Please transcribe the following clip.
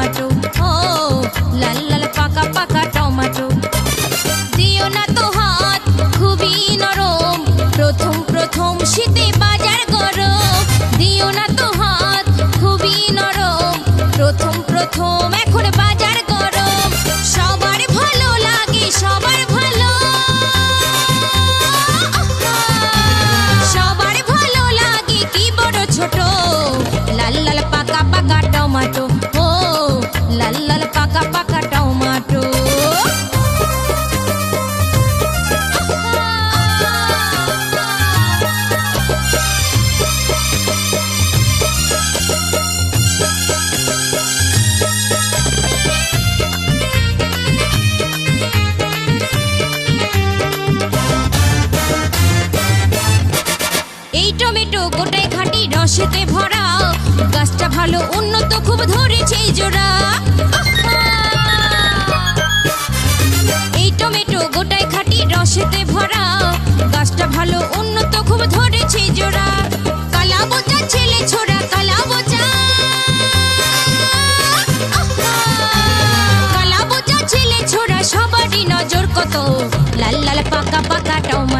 Tomato ও লাল লাল পাকা পাকা tomato দিও না তো হাত, খুবই নরম। প্রথম প্রথম শীতে বাজার গরম। দিও না তো হাত, খুবই নরম। প্রথম প্রথম এক এই টমেটো গোটায় খাঁটি রসেতে ভরা। গাছটা ভালো উন্নত, খুব ধরেছে জোড়া। এই টমেটো গোটায় খাঁটি রসেতে ভরা। গাছটা ভালো উন্নত, খুব ধরেছে জোড়া। কালা বোচা, ছেলে ছোড়া, কালা বোচা। কালা বোচা, ছেলে ছোড়া, সবারই নজর কত। লাল লাল পাকা পাকা লাল